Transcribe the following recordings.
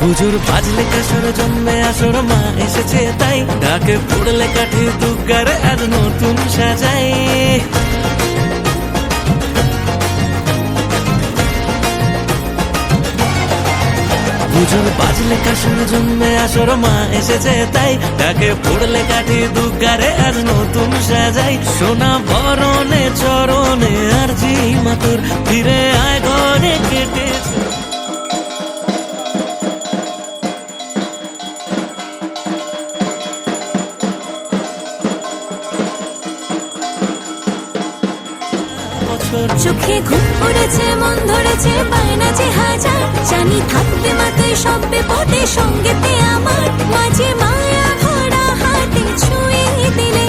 পুজোর বাজলে কাসর জন্মে আসর মা এসেছে তাই। ডাকে পড়লে কাঠি দুর্গার আজ নতুন সাজাই পুজোর বাজলে কাসর জন্মে আসর মা এসেছে তাই। ডাকে পড়লে কাঠি দুর্গারে আজ নতুন সাজাই সোনা বরণে, চরণে আর জি মাতুর। ফিরে আয় ঘরে কেটেছে চোখে ঘুম পড়েছে, মন ধরেছে, বায়না যে হাজার, জানি থাকবে মাথায় সব বিপদে সঙ্গেতে আমার মাঝে মায়া ভরা হাতে ছুঁয়ে দিলে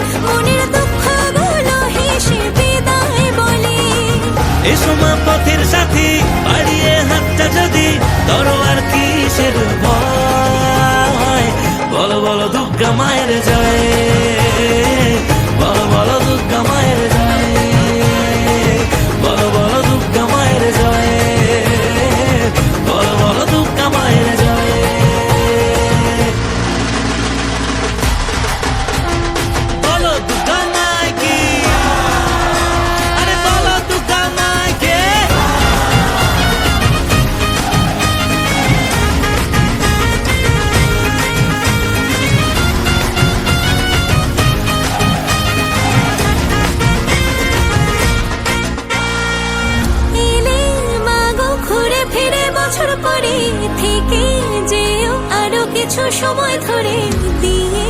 সময় ধরে দিয়ে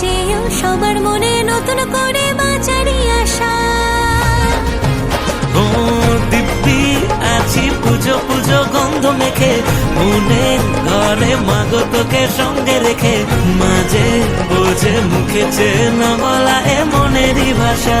যেও সবার মনে নতুন করে বাঁচারি আশা। ও দিব্যি, আছি পুজো পুজো গন্ধ মেখে, মনে ঘরে মাগো সঙ্গে রেখে, মাঝে বোঝে মুখে চেনা বলা এ মনেরই ভাষা।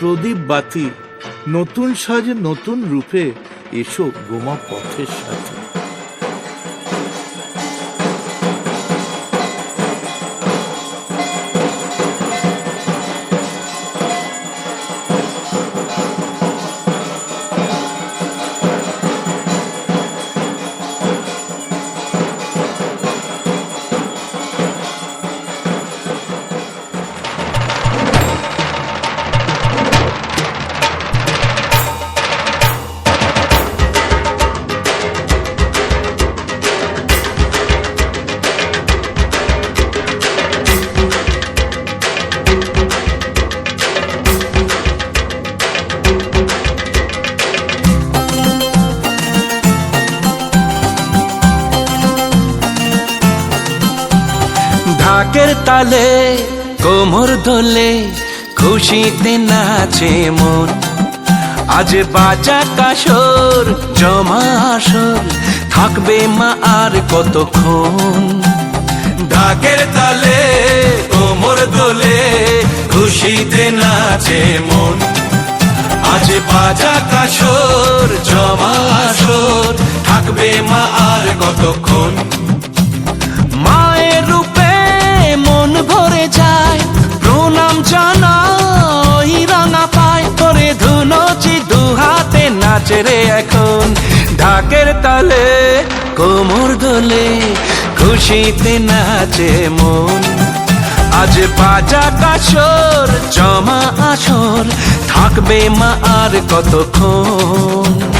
প্রদীপ বাতি নতুন সাজে নতুন রূপে এসো গোমা পথের সাথে। ঢাকের তালে, কোমর দোলে খুশিতে নাচে মন। আজ বাজা কাসর জমা থাকবে মা আর কতক্ষণ? ঢাকের তালে, কোমর দোলে খুশিতে নাচে মন। আজ বাজা কাসর জমা থাকবে মা আর কতক্ষণ? নাচে রে এখন। ঢাকের তালে কোমর দোলে খুশিতে নাচে মন। আজ পাজা কাশর জমা আসর, থাকবে মা আর কতক্ষণ?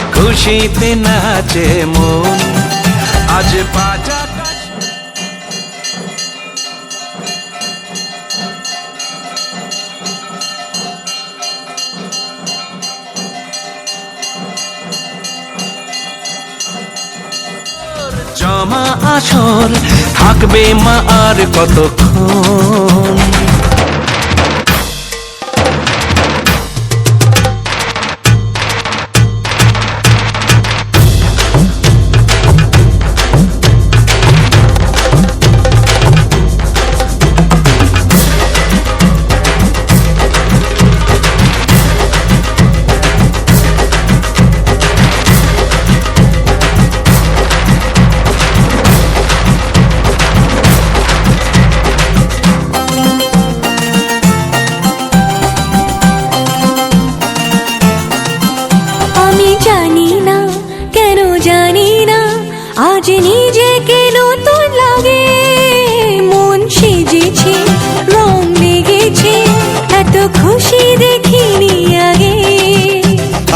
খুশিতে নাচে মন আজ বাজা জমা আসর থাকবে মা আর কতক্ষণ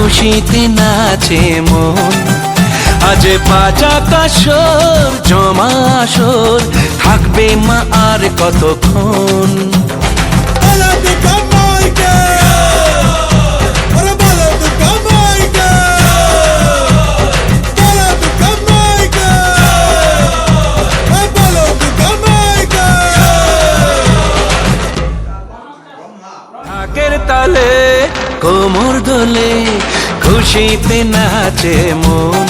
খুশিতে নাচে মন। আজ বাজা কাসর জমা আসর থাকবে মা আর কতক্ষণ? তালে কোমর দোলে, খুশিতে নাচে মন।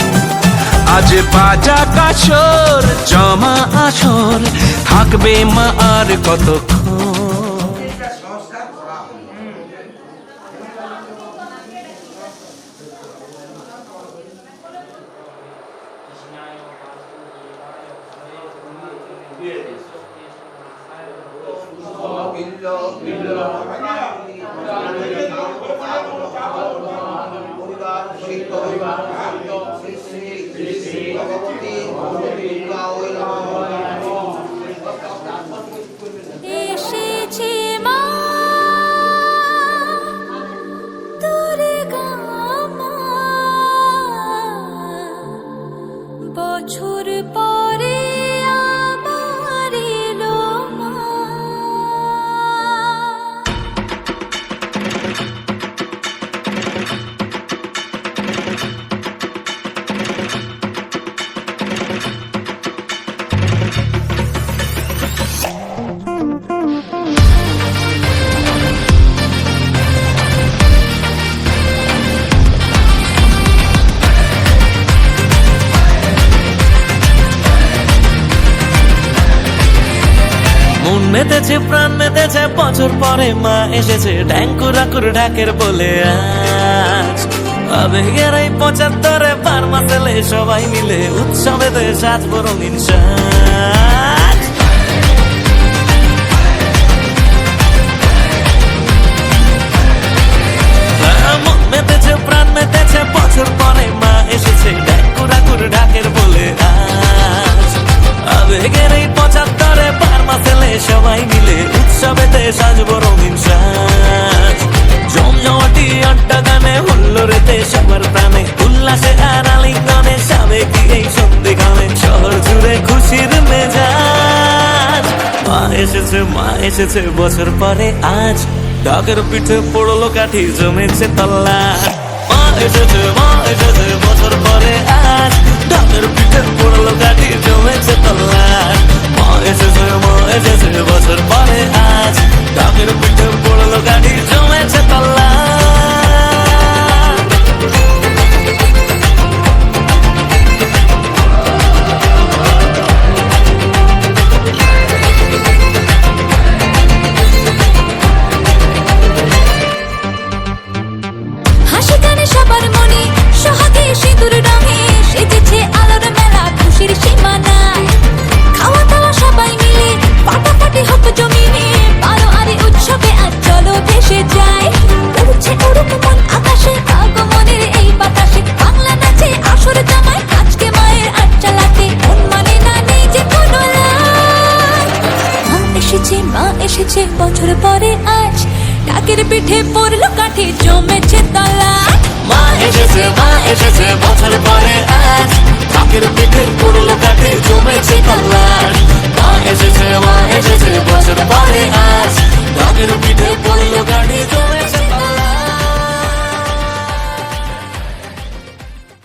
আজ বাজা কাসর জমা আসর, থাকবে মা আর কতক্ষণ? এসেছে মন মেতেছে, প্রাণ মেতেছে, বছর পরে মা এসেছে। ঢ্যাঙ্কুরা আকুর ঢাকের বলে আজ। আবেগের এই পঁচাত্তরে পার মাসেলে সবাই মিলে উৎসবেতে সাজবো রঙিন সাজ। মেজাজ মা এসেছে মা এসেছে, বছর পরে আজ। ঢাকের পিঠে পড়ল কাঠি, জমেছে তল্লা মা এসেছে মা এসেছে, বছর পরে আজ। ঢাকের পিঠে পড়ল কাঠি, জমেছে তল্লা মা এসেছে মা এসেছে, বছর পরে আজ। ঢাকের পিঠে পড়ল কাঠি, জমেছে তল্লা ঢাকের পিঠে পড়ল কাঠি, জমেছে তলা মা এসেছে মা এসেছে, বছর পরে আজ। ঢাকের পিঠে পড়ল কাঠি, জমেছে তলা মা এসেছে মা এসেছে, বছর পরে আজ। ঢাকের পিঠে পড়ল কাঠি